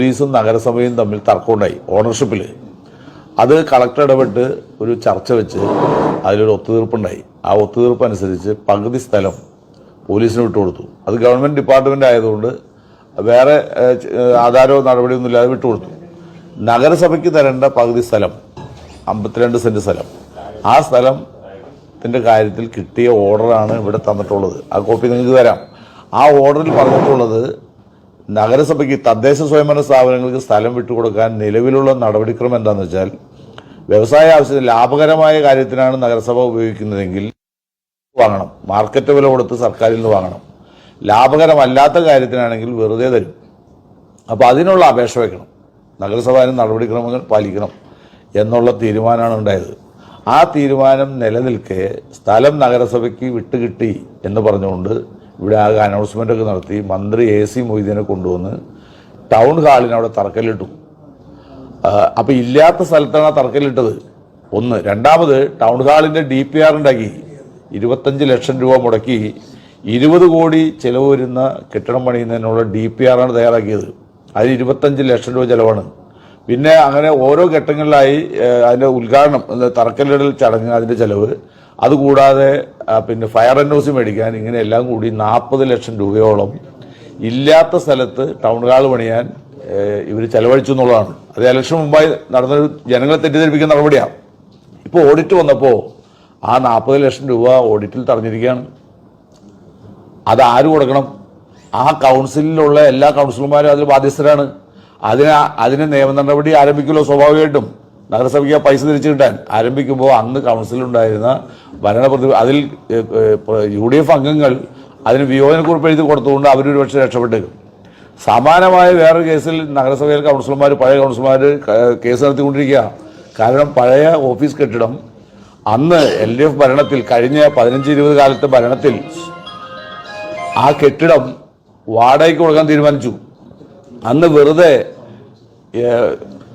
പോലീസും നഗരസഭയും തമ്മിൽ തർക്കമുണ്ടായി. ഓണർഷിപ്പിൽ അത് കളക്ടർ ഇടപെട്ട് ഒരു ചർച്ച വെച്ച് അതിലൊരു ഒത്തുതീർപ്പുണ്ടായി. ആ ഒത്തുതീർപ്പ് അനുസരിച്ച് പകുതി സ്ഥലം പോലീസിന് വിട്ടുകൊടുത്തു അത് ഗവൺമെന്റ് ഡിപ്പാർട്ട്മെന്റ് ആയതുകൊണ്ട് വേറെ ആധാരോ നടപടിയൊന്നും ഇല്ലാതെ വിട്ടുകൊടുത്തു നഗരസഭയ്ക്ക് തരേണ്ട പകുതി സ്ഥലം അമ്പത്തിരണ്ട് സെന്റ് സ്ഥലം. ആ സ്ഥലത്തിന്റെ കാര്യത്തിൽ കിട്ടിയ ഓർഡറാണ് ഇവിടെ തന്നിട്ടുള്ളത്. ആ കോപ്പി നിങ്ങൾക്ക് തരാം. ആ ഓർഡറിൽ പറഞ്ഞിട്ടുള്ളത് നഗരസഭയ്ക്ക് തദ്ദേശ സ്വയംഭരണ സ്ഥാപനങ്ങൾക്ക് സ്ഥലം വിട്ടുകൊടുക്കാൻ നിലവിലുള്ള നടപടിക്രമം എന്താണെന്ന് വെച്ചാൽ വ്യവസായ ആവശ്യത്തിന് ലാഭകരമായ കാര്യത്തിനാണ് നഗരസഭ ഉപയോഗിക്കുന്നതെങ്കിൽ വാങ്ങണം. മാർക്കറ്റ് വില കൊടുത്ത് സർക്കാരിൽ നിന്ന് വാങ്ങണം. ലാഭകരമല്ലാത്ത കാര്യത്തിനാണെങ്കിൽ വെറുതെ തരും. അപ്പോൾ അതിനുള്ള അപേക്ഷ വയ്ക്കണം നഗരസഭ നടപടിക്രമങ്ങൾ പാലിക്കണം എന്നുള്ള തീരുമാനമാണ് ഉണ്ടായത്. ആ തീരുമാനം നിലനിൽക്കെ സ്ഥലം നഗരസഭയ്ക്ക് വിട്ടുകിട്ടി എന്ന് പറഞ്ഞുകൊണ്ട് ഇവിടെ ആകെ അനൗൺസ്മെന്റ് ഒക്കെ നടത്തി. മന്ത്രി എ സി മൊയ്തീനെ കൊണ്ടുവന്ന് ടൗൺ ഹാളിന് അവിടെ തറക്കല്ലിട്ടു. അപ്പോൾ ഇല്ലാത്ത സ്ഥലത്താണ് ആ തറക്കല്ലിട്ടത്. ഒന്ന്. രണ്ടാമത് ടൗൺ ഹാളിന്റെ ഡി പി ആർ ഉണ്ടാക്കി. ഇരുപത്തഞ്ച് ലക്ഷം രൂപ മുടക്കി. ഇരുപത് കോടി ചിലവ് വരുന്ന കെട്ടിടം പണിയുന്നതിനുള്ള ഡി പി ആറാണ് തയ്യാറാക്കിയത്. അതിന് ഇരുപത്തഞ്ച് ലക്ഷം രൂപ ചിലവാണ്. പിന്നെ അങ്ങനെ ഓരോ ഘട്ടങ്ങളിലായി അതിന്റെ ഉദ്ഘാടനം തറക്കല്ലിടൽ ചടങ്ങ് അതിന്റെ ചെലവ്. അതുകൂടാതെ പിന്നെ ഫയർ എൻ ഒ മേടിക്കാൻ ഇങ്ങനെ എല്ലാം കൂടി നാൽപ്പത് ലക്ഷം രൂപയോളം ഇല്ലാത്ത സ്ഥലത്ത് ടൗൺ ഹാൾ പണിയാൻ ഇവർ ചെലവഴിച്ചു എന്നുള്ളതാണ്. അത് ഇലക്ഷൻ മുമ്പായി നടന്നൊരു ജനങ്ങളെ തെറ്റിദ്ധരിപ്പിക്കുന്ന നടപടിയാണ്. ഇപ്പോൾ ഓഡിറ്റ് വന്നപ്പോൾ ആ നാൽപ്പത് ലക്ഷം രൂപ ഓഡിറ്റിൽ തടഞ്ഞിരിക്കുകയാണ്. അത് ആര് കൊടുക്കണം? ആ കൗൺസിലിലുള്ള എല്ലാ കൗൺസിലർമാരും അതിൽ ബാധ്യസ്ഥരാണ്. അതിന് അതിന് നിയമ നടപടി ആരംഭിക്കുമല്ലോ സ്വാഭാവികമായിട്ടും. നഗരസഭയ്ക്ക് പൈസ തിരിച്ചു കിട്ടാൻ. ആരംഭിക്കുമ്പോൾ അന്ന് കൗൺസിലുണ്ടായിരുന്ന ഭരണപ്രതി അതിൽ യു ഡി എഫ് അംഗങ്ങൾ അതിന് വിയോജനക്കുറിപ്പ് എഴുതി കൊടുത്തുകൊണ്ട് അവരൊരു പക്ഷേ രക്ഷപ്പെട്ടേക്കും. സമാനമായ വേറൊരു കേസിൽ നഗരസഭയിലെ കൗൺസിലർമാർ പഴയ കൗൺസിലർമാർ കേസ് നടത്തിക്കൊണ്ടിരിക്കുക. കാരണം പഴയ ഓഫീസ് കെട്ടിടം അന്ന് എൽ ഡി എഫ് ഭരണത്തിൽ കഴിഞ്ഞ പതിനഞ്ച് ഇരുപത് കാലത്തെ ഭരണത്തിൽ ആ കെട്ടിടം വാടകയ്ക്ക് കൊടുക്കാൻ തീരുമാനിച്ചു. അന്ന് വെറുതെ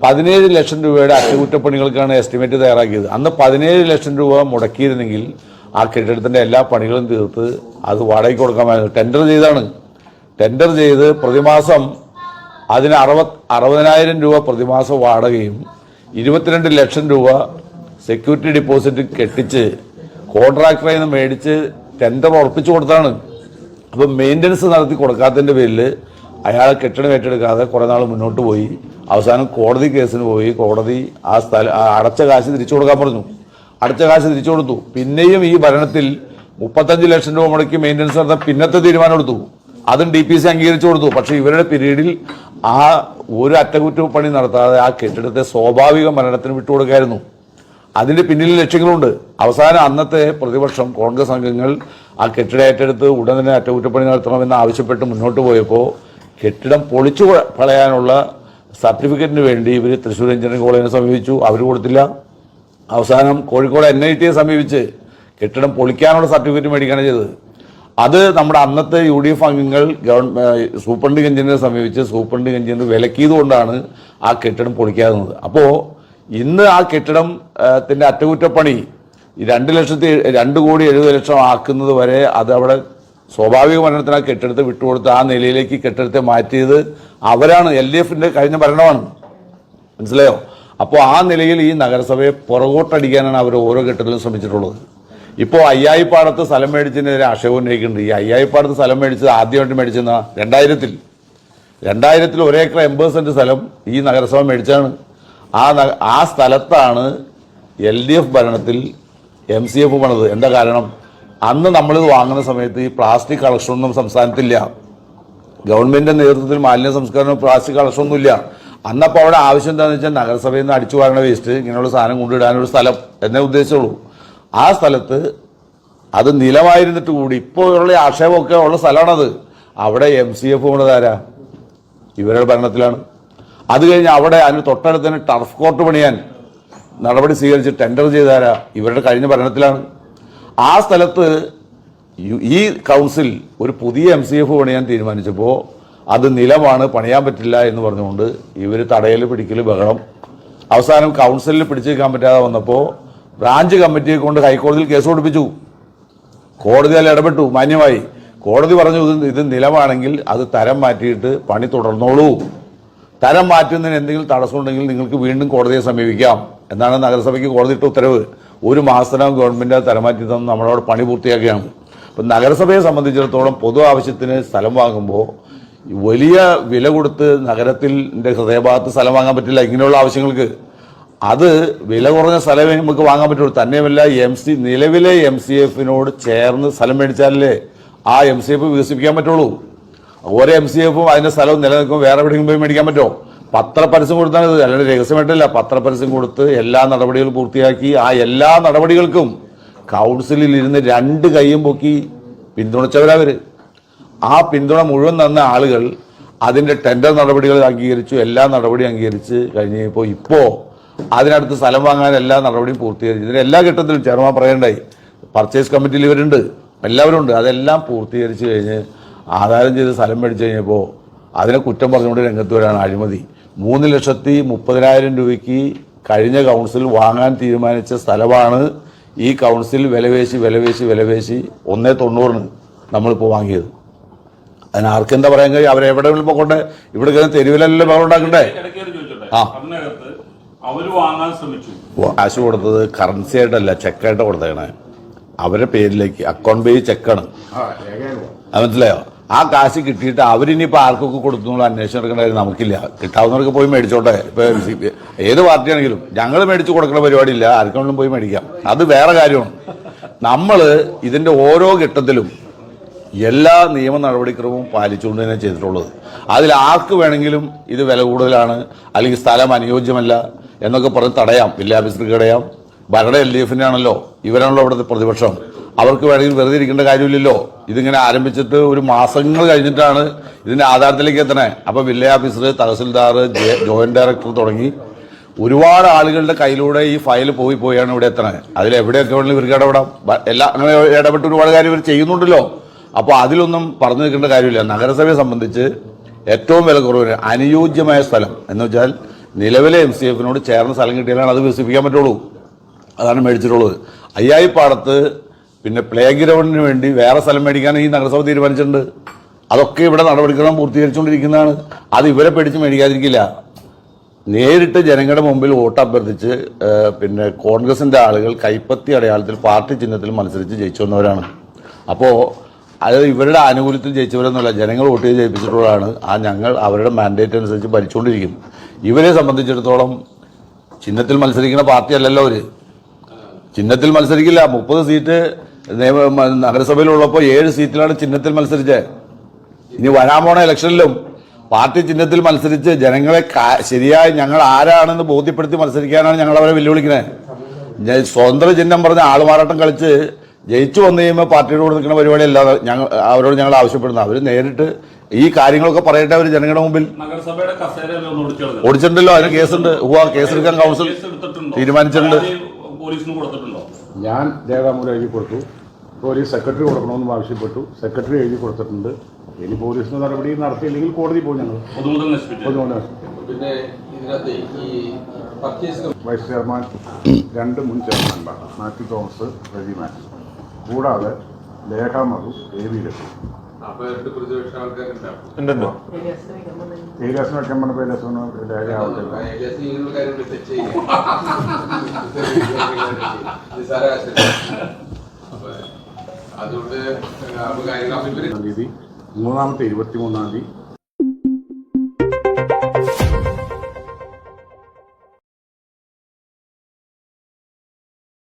പതിനേഴ് ലക്ഷം രൂപയുടെ അറ്റകുറ്റപ്പണികൾക്കാണ് എസ്റ്റിമേറ്റ് തയ്യാറാക്കിയത്. അന്ന് പതിനേഴ് ലക്ഷം രൂപ മുടക്കിയിരുന്നെങ്കിൽ ആ കെട്ടിടത്തിന്റെ എല്ലാ പണികളും തീർത്ത് അത് വാടകയ്ക്ക് കൊടുക്കാമായിരുന്നു. ടെൻഡർ ചെയ്താണ്. ടെൻഡർ ചെയ്ത് പ്രതിമാസം അതിന് അറുപത് അറുപതിനായിരം രൂപ പ്രതിമാസം വാടകയും ഇരുപത്തിരണ്ട് ലക്ഷം രൂപ സെക്യൂരിറ്റി ഡിപ്പോസിറ്റ് കെട്ടിച്ച് കോൺട്രാക്ടറിൽ നിന്ന് മേടിച്ച് ടെൻഡർ ഉറപ്പിച്ചു കൊടുത്താണ് അപ്പം മെയിന്റനൻസ് നടത്തി കൊടുക്കാത്തതിന്റെ പേരിൽ അയാൾ കെട്ടിടം ഏറ്റെടുക്കാതെ കുറേ നാൾ മുന്നോട്ട് പോയി. അവസാനം കോടതി കേസിന് പോയി. കോടതി ആ സ്ഥലം അടച്ച കാശ് തിരിച്ചു കൊടുക്കാൻ പറഞ്ഞു. അടച്ച കാശ് തിരിച്ചു കൊടുത്തു. പിന്നെയും ഈ ഭരണത്തിൽ മുപ്പത്തഞ്ച് ലക്ഷം രൂപ മുടക്കി മെയിന്റനൻസ് നടത്താൻ പിന്നത്തെ തീരുമാനം എടുത്തു. അതും ഡി പി സി അംഗീകരിച്ചു കൊടുത്തു. പക്ഷേ ഇവരുടെ പിരീഡിൽ ആ ഒരു അറ്റകുറ്റപ്പണി നടത്താതെ ആ കെട്ടിടത്തെ സ്വാഭാവിക മരണത്തിന് വിട്ടുകൊടുക്കായിരുന്നു അതിന്റെ പിന്നിൽ ലക്ഷ്യങ്ങളുണ്ട്. അവസാനം അന്നത്തെ പ്രതിപക്ഷം കോൺഗ്രസ് അംഗങ്ങൾ ആ കെട്ടിടം ഏറ്റെടുത്ത് ഉടൻ തന്നെ അറ്റകുറ്റപ്പണി നടത്തണമെന്ന് ആവശ്യപ്പെട്ട് മുന്നോട്ട് പോയപ്പോൾ കെട്ടിടം പൊളിച്ചു കള- കളയാനുള്ള സർട്ടിഫിക്കറ്റിന് വേണ്ടി ഇവർ തൃശ്ശൂർ എഞ്ചിനീയറിംഗ് കോളേജിനെ സമീപിച്ചു. അവർ കൊടുത്തില്ല. അവസാനം കോഴിക്കോട് എൻ ഐ ടിയെ സമീപിച്ച് കെട്ടിടം പൊളിക്കാനുള്ള സർട്ടിഫിക്കറ്റ് മേടിക്കുകയാണ് ചെയ്തത്. അത് നമ്മുടെ അന്നത്തെ യു ഡി എഫ് അംഗങ്ങൾ ഗവൺമെന്റ് സൂപ്രണ്ടിംഗ് എഞ്ചിനീയറെ സമീപിച്ച് സൂപ്രണ്ടിംഗ് എഞ്ചിനീയർ വിലക്കിയതുകൊണ്ടാണ് ആ കെട്ടിടം പൊളിക്കാവുന്നത് അപ്പോൾ ഇന്ന് ആ കെട്ടിടം ആ, അറ്റകുറ്റപ്പണി രണ്ട് ലക്ഷത്തി രണ്ട് കോടി എഴുപത് ലക്ഷം ആക്കുന്നത് വരെ അത് അവിടെ സ്വാഭാവിക മരണത്തിന് ആ കെട്ടിടത്തെ വിട്ടുകൊടുത്ത് ആ നിലയിലേക്ക് കെട്ടിടത്തെ മാറ്റിയത് അവരാണ്. എൽ ഡി എഫിന്റെ കഴിഞ്ഞ ഭരണമാണ്. മനസ്സിലായോ? അപ്പോൾ ആ നിലയിൽ ഈ നഗരസഭയെ പുറകോട്ടടിക്കാനാണ് അവർ ഓരോ ഘട്ടത്തിലും ശ്രമിച്ചിട്ടുള്ളത്. ഇപ്പോൾ അയ്യായിപ്പാടത്ത് സ്ഥലം മേടിച്ചതിനെതിരെ ആക്ഷേപം ഉന്നയിക്കുന്നുണ്ട്. ഈ അയ്യായിപ്പാടത്ത് സ്ഥലം മേടിച്ചത് ആദ്യമായിട്ട് മേടിച്ചെന്ന? രണ്ടായിരത്തിൽ. രണ്ടായിരത്തിൽ ഒരേക്കർ എൺപത് സെന്റ് സ്ഥലം ഈ നഗരസഭ മേടിച്ചാണ് ആ ആ സ്ഥലത്താണ് എൽ ഡി എഫ് ഭരണത്തിൽ എം സി എഫ് പണിത്. എന്താ കാരണം? അന്ന് നമ്മളിത് വാങ്ങുന്ന സമയത്ത് ഈ പ്ലാസ്റ്റിക് കളക്ഷനൊന്നും സംസ്ഥാനത്തില്ല. ഗവൺമെന്റിന്റെ നേതൃത്വത്തിൽ മാലിന്യ സംസ്കരണം പ്ലാസ്റ്റിക് കളക്ഷൻ ഒന്നുമില്ല. അന്നപ്പോൾ അവിടെ ആവശ്യം എന്താണെന്ന് വെച്ചാൽ നഗരസഭയിൽ നിന്ന് അടിച്ചു വാങ്ങണ വേസ്റ്റ് ഇങ്ങനെയുള്ള സാധനം കൊണ്ടിടാനൊരു സ്ഥലം എന്നേ ഉദ്ദേശിച്ചുള്ളൂ. ആ സ്ഥലത്ത് അത് നിലമായിരുന്നിട്ട് കൂടി ഇപ്പോൾ ഉള്ള ആക്ഷേപമൊക്കെ ഉള്ള സ്ഥലമാണത്. അവിടെ എം സി എഫ് കൊണ്ടതാരാ ഇവരുടെ ഭരണത്തിലാണ്. അത് കഴിഞ്ഞ് അവിടെ അതിന് തൊട്ടടുത്ത് തന്നെ ടർഫ് കോർട്ട് പണിയാൻ നടപടി സ്വീകരിച്ച് ടെൻഡർ ചെയ്താരാ ഇവരുടെ കഴിഞ്ഞ ഭരണത്തിലാണ്. ആ സ്ഥലത്ത് ഈ കൗൺസിൽ ഒരു പുതിയ എം സി എഫ് പണിയാൻ തീരുമാനിച്ചപ്പോൾ അത് നിലമാണ് പണിയാൻ പറ്റില്ല എന്ന് പറഞ്ഞുകൊണ്ട് ഇവർ തടയൽ പിടിക്കൽ ബഹളം. അവസാനം കൗൺസിലിൽ പിടിച്ചു നിൽക്കാൻ പറ്റാതെ വന്നപ്പോൾ ബ്രാഞ്ച് കമ്മിറ്റിയെ കൊണ്ട് ഹൈക്കോടതിയിൽ കേസ് കൊടുപ്പിച്ചു. കോടതി അതിൽ ഇടപെട്ടു മാന്യമായി. കോടതി പറഞ്ഞു ഇത് ഇത് നിലമാണെങ്കിൽ അത് തരം മാറ്റിയിട്ട് പണി തുടർന്നോളൂ. തരം മാറ്റുന്നതിന് എന്തെങ്കിലും തടസ്സമുണ്ടെങ്കിൽ നിങ്ങൾക്ക് വീണ്ടും കോടതിയെ സമീപിക്കാം എന്നാണ് നഗരസഭയ്ക്ക് കോടതി ഇട്ട ഉത്തരവ്. ഒരു മാസത്തിനകം ഗവൺമെന്റ് തലമാറ്റി തന്ന് നമ്മളവിടെ പണി പൂർത്തിയാക്കുകയാണ് അപ്പം നഗരസഭയെ സംബന്ധിച്ചിടത്തോളം പൊതു ആവശ്യത്തിന് സ്ഥലം വാങ്ങുമ്പോൾ വലിയ വില കൊടുത്ത് നഗരത്തിന്റെ ഹൃദയഭാഗത്ത് സ്ഥലം വാങ്ങാൻ പറ്റില്ല ഇങ്ങനെയുള്ള ആവശ്യങ്ങൾക്ക്. അത് വില കുറഞ്ഞ സ്ഥലമേ നമുക്ക് വാങ്ങാൻ പറ്റുള്ളൂ. തന്നെയുമല്ല എം സി നിലവിലെ എം സി എഫിനോട് ചേർന്ന് സ്ഥലം മേടിച്ചാലേ ആ എം സി എഫ് വികസിപ്പിക്കാൻ പറ്റുള്ളൂ. ഓരോ എം സി എഫും അതിന്റെ സ്ഥലവും നിലനിൽക്കും വേറെ എവിടെയെങ്കിലും പോയി മേടിക്കാൻ പറ്റുമോ? പത്രപരസ്യം കൊടുത്താണ് ഇത് അല്ലാണ്ട് രഹസ്യമായിട്ടില്ല. പത്രപരസ്യം കൊടുത്ത് എല്ലാ നടപടികളും പൂർത്തിയാക്കി. ആ എല്ലാ നടപടികൾക്കും കൗൺസിലിൽ ഇരുന്ന് രണ്ട് കൈയും പൊക്കി പിന്തുണച്ചവരവർ ആ പിന്തുണ മുഴുവൻ തന്ന ആളുകൾ അതിന്റെ ടെൻഡർ നടപടികൾ അംഗീകരിച്ചു. എല്ലാ നടപടിയും അംഗീകരിച്ച് കഴിഞ്ഞപ്പോൾ ഇപ്പോൾ അതിനടുത്ത് സ്ഥലം വാങ്ങാൻ എല്ലാ നടപടിയും പൂർത്തീകരിച്ചു. ഇതിന് എല്ലാ ഘട്ടത്തിലും ചെയർമാൻ പറയണ്ടായി പർച്ചേസ് കമ്മിറ്റിയിൽ ഇവരുണ്ട്. എല്ലാവരും ഉണ്ട്. അതെല്ലാം പൂർത്തീകരിച്ച് കഴിഞ്ഞ് ആധാരം ചെയ്ത് സ്ഥലം മേടിച്ചു കഴിഞ്ഞപ്പോൾ അതിനെ കുറ്റം പറഞ്ഞുകൊണ്ട് രംഗത്ത് വരാണ് അഴിമതി. മൂന്ന് ലക്ഷത്തി മുപ്പതിനായിരം രൂപയ്ക്ക് കഴിഞ്ഞ കൗൺസിൽ വാങ്ങാൻ തീരുമാനിച്ച സ്ഥലമാണ് ഈ കൗൺസിൽ വിലവേശി വിലവേശി വിലവേശി ഒന്നേ തൊണ്ണൂറിന് നമ്മളിപ്പോൾ വാങ്ങിയത്. അതിന് ആർക്കെന്താ പറയാൻ കഴിയും അവരെവിടെ പോകട്ടെ ഇവിടെ കിടന്ന് തെരുവിലല്ലേ ബഹളം ഉണ്ടാക്കണ്ടേ? ആ. അതിനകത്ത് അവർ വാങ്ങാൻ ശ്രമിച്ചു. കാശ് കൊടുത്തത് കറൻസി ആയിട്ടല്ല ചെക്കായിട്ട് കൊടുത്തേക്കണേ. അവരുടെ പേരിലേക്ക് അക്കൗണ്ട് പേര് ചെക്കാണ് അത് മനസ്സിലായോ? ആ കാശ് കിട്ടിയിട്ട് അവരിനിയിപ്പോൾ ആർക്കൊക്കെ കൊടുത്തു എന്നുള്ള അന്വേഷണം എടുക്കേണ്ട കാര്യം നമുക്കില്ല. കിട്ടാവുന്നവർക്ക് പോയി മേടിച്ചോട്ടെ. ഇപ്പോൾ ഏത് പാർട്ടിയാണെങ്കിലും ഞങ്ങൾ മേടിച്ചു കൊടുക്കുന്ന പരിപാടിയില്ല ആർക്കെങ്കിലും പോയി മേടിക്കാം. അത് വേറെ കാര്യമാണ്. നമ്മൾ ഇതിന്റെ ഓരോ ഘട്ടത്തിലും എല്ലാ നിയമ നടപടിക്രമവും പാലിച്ചുകൊണ്ട് തന്നെ ചെയ്തിട്ടുള്ളത്. അതിൽ ആർക്ക് വേണമെങ്കിലും ഇത് വില കൂടുതലാണ് അല്ലെങ്കിൽ സ്ഥലം അനുയോജ്യമല്ല എന്നൊക്കെ പറഞ്ഞ് തടയാം. വില്ലേജ് തടയാം. ഭരണ എൽ ഡി എഫിന്റെ ആണല്ലോ. ഇവരാണല്ലോ ഇവിടുത്തെ പ്രതിപക്ഷം. അവർക്ക് വേണമെങ്കിൽ വെറുതെ ഇരിക്കേണ്ട കാര്യമില്ലല്ലോ. ഇതിങ്ങനെ ആരംഭിച്ചിട്ട് ഒരു മാസങ്ങൾ കഴിഞ്ഞിട്ടാണ് ഇതിന്റെ ആധാരത്തിലേക്ക് എത്തണേ. അപ്പോൾ village officer tahsildar joint director തുടങ്ങി ഒരുപാട് ആളുകളുടെ കയ്യിലൂടെ ഈ ഫയൽ പോയി പോയാണ് ഇവിടെ എത്തണേ. അതിൽ എവിടെയൊക്കെ വേണമെങ്കിലും ഇവർക്ക് ഇടപെടാം. എല്ലാ അങ്ങനെ ഇടപെട്ട് ഒരുപാട് കാര്യം ഇവർ ചെയ്യുന്നുണ്ടല്ലോ. അപ്പോൾ അതിലൊന്നും പറഞ്ഞു നിൽക്കേണ്ട കാര്യമില്ല. നഗരസഭയെ സംബന്ധിച്ച് ഏറ്റവും വില കുറവിന് അനുയോജ്യമായ സ്ഥലം എന്ന് വെച്ചാൽ നിലവിലെ എം സി എഫിനോട് ചേർന്ന സ്ഥലം കിട്ടിയാലാണ് അത് വികസിപ്പിക്കാൻ പറ്റുള്ളൂ. അതാണ് മേടിച്ചിട്ടുള്ളത്. അയ്യായിപ്പാടത്ത് പിന്നെ പ്ലേ ഗ്രൗണ്ടിന് വേണ്ടി വേറെ സ്ഥലം മേടിക്കാൻ ഈ നഗരസഭ തീരുമാനിച്ചിട്ടുണ്ട്. അതൊക്കെ ഇവിടെ നടപടിക്രമം പൂർത്തീകരിച്ചുകൊണ്ടിരിക്കുന്നതാണ്. അത് ഇവരെ പേടിച്ച് മേടിക്കാതിരിക്കില്ല. നേരിട്ട് ജനങ്ങളുടെ മുമ്പിൽ വോട്ട് അഭ്യർത്ഥിച്ച് പിന്നെ കോൺഗ്രസിന്റെ ആളുകൾ കൈപ്പത്തി അടയാളത്തിൽ പാർട്ടി ചിഹ്നത്തിൽ മത്സരിച്ച് ജയിച്ചു വന്നവരാണ് അപ്പോൾ അത് ഇവരുടെ ആനുകൂല്യത്തിൽ ജയിച്ചവരെന്നല്ല ജനങ്ങൾ വോട്ട് ചെയ്ത് ജയിപ്പിച്ചിട്ടുള്ളതാണ് ആ ഞങ്ങൾ അവരുടെ മാൻഡേറ്റ് അനുസരിച്ച് ഭരിച്ചുകൊണ്ടിരിക്കും. ഇവരെ സംബന്ധിച്ചിടത്തോളം ചിഹ്നത്തിൽ മത്സരിക്കുന്ന പാർട്ടി അല്ലല്ലോ അവർ. ചിഹ്നത്തിൽ മത്സരിക്കില്ല. മുപ്പത് സീറ്റ് നിയമ നഗരസഭയിലുള്ളപ്പോൾ ഏഴ് സീറ്റിലാണ് ചിഹ്നത്തിൽ മത്സരിച്ചത് ഇനി വരാൻ പോണ ഇലക്ഷനിലും പാർട്ടി ചിഹ്നത്തിൽ മത്സരിച്ച് ജനങ്ങളെ ശരിയായി ഞങ്ങൾ ആരാണെന്ന് ബോധ്യപ്പെടുത്തി മത്സരിക്കാനാണ് ഞങ്ങൾ അവരെ വെല്ലുവിളിക്കുന്നത് ഞാൻ സ്വതന്ത്ര ചിഹ്നം പറഞ്ഞ ആളുമാറാട്ടം കളിച്ച് ജയിച്ചു വന്നു കഴിയുമ്പോൾ പാർട്ടിയുടെ കൂടെ നിൽക്കുന്ന പരിപാടി അല്ലാതെ ഞങ്ങൾ അവരോട് ഞങ്ങൾ ആവശ്യപ്പെടുന്നത്. അവർ നേരിട്ട് ഈ കാര്യങ്ങളൊക്കെ പറയട്ടെ അവർ ജനങ്ങളുടെ മുമ്പിൽ. ഓടിച്ചിട്ടുണ്ടല്ലോ അതിന് കേസുണ്ട്. ഹുവാ കേസെടുക്കാൻ കൗൺസിൽ തീരുമാനിച്ചിട്ടുണ്ട്. ഞാൻ രേഖാമൂലം എഴുതി കൊടുത്തു. പോലീസ് സെക്രട്ടറി കൊടുക്കണമെന്നും ആവശ്യപ്പെട്ടു. സെക്രട്ടറി എഴുതി കൊടുത്തിട്ടുണ്ട്. ഇനി പോലീസിന് നടപടി നടത്തിയില്ലെങ്കിൽ കോടതി പോകും ഞങ്ങൾ. പിന്നെ ഇതിനകത്ത് ഈ വൈസ് ചെയർമാൻ രണ്ട് മുൻ ചെയർമാൻമാർ മാത്യു തോമസ് റെജിമാൻ കൂടാതെ ലേഖ മധു എ വി ലക്ഷ്മി വെക്കാൻ ലേഖ ആവട്ടെ. അതുകൊണ്ട് മൂന്നാമത്തെ ഇരുപത്തി മൂന്നാം തീയതി